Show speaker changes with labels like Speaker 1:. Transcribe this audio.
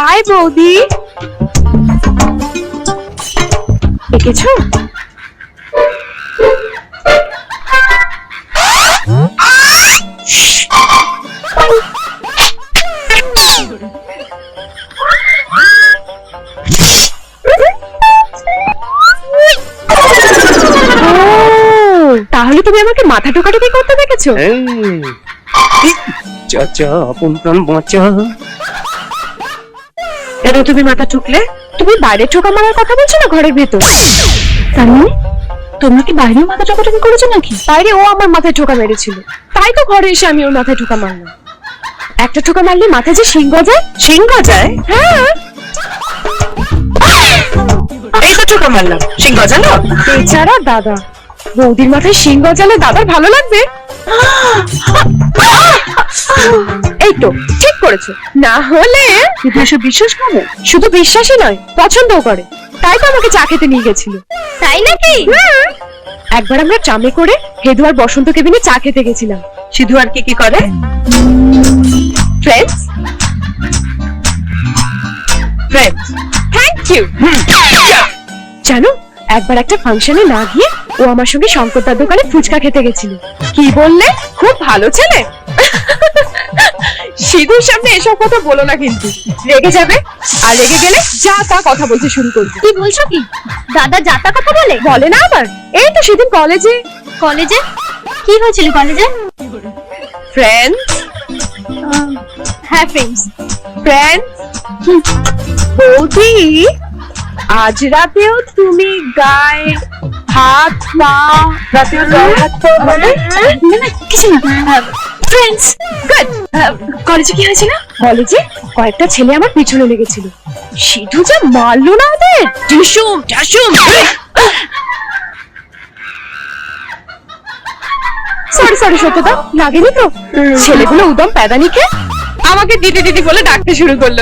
Speaker 1: High বৌদি। এঁকেছো তাহলে তুমি আমাকে মাথা টোকাটুকি করতে দেখেছ?
Speaker 2: চাচা আপন প্রাণ বাঁচা।
Speaker 1: কেন তুমি মাথা ঠুকলে? তুমি বাইরে ঠোকা মারার কথা বলছো না ঘরের ভেতর? তার মানে তোমরা কি বাইরেও মাথা ঠোকাঠুকি করেছ নাকি? বাইরে ও আমার মাথায় ঠোকা মেরেছিল। তাই তো ঘরে এসে আমি ওর মাথায় ঠোকা মারলাম। একটা ঠোকা মারলে মাথায় যে শিং গজায়?
Speaker 2: সিং গজায়?
Speaker 1: হ্যাঁ।
Speaker 2: এই তো ঠোকা মারলাম। সিং গজালো?
Speaker 1: বেচারা দাদা। বৌদির মাথায় শিং গজালে দাদার ভালো লাগবে? এই তো করেছ। না হলে
Speaker 2: এসব বিশ্বাস করে?
Speaker 1: শুধু বিশ্বাসই নয় পছন্দও করে। তাই তো আমাকে চা খেতে নিয়ে গেছিল। তাই নাকি? একবার আমরা ট্রামে করে হেদু আর বসন্ত কেবিনে চা খেতে গেছিলাম।
Speaker 2: সিধু আর কি কি করে?
Speaker 1: ফ্রেন্ডস
Speaker 2: ফ্রেন্ডস
Speaker 1: থ্যাংক ইউ জানো একবার একটা ফাংশনে না গিয়ে ও আমার সঙ্গে শঙ্করদার দোকানে ফুচকা খেতে গেছিল। কি বললে? খুব ভালো ছেলে। সিধুর সামনে এসব কথা বলো না কিন্তু। রেগে যাবে আর রেগে গেলে যা তা কথা বলতে শুরু করবে।
Speaker 3: কি বলছো কি? দাদা যাতা কথা বলে?
Speaker 1: বলে না আবার। এই তো সেদিন কলেজে।
Speaker 3: কলেজে? কি হয়েছিল কলেজে?
Speaker 1: ফ্রেন্ডস
Speaker 3: হ্যাঁ ফ্রেন্ডস
Speaker 1: ফ্রেন্ডস বৌদি আজ রাতেও তুমি গায়ে হাত না। রাতেও হাত পাও মানে?
Speaker 3: না কিছু না। ফ্রেন্ডস
Speaker 1: গুড কলেজে কি হয়েছিল কলেজে কয়েকটা ছেলে আমার পিছনে লেগেছিল। সিধু যে মারলো না ওদের? টিসুম টাসুম সরি সরি সত্যতা। লাগেনি তো? ছেলেগুলো উদম প্যাদানিকে আমাকে দিদি দিদি বলে ডাকতে শুরু করল।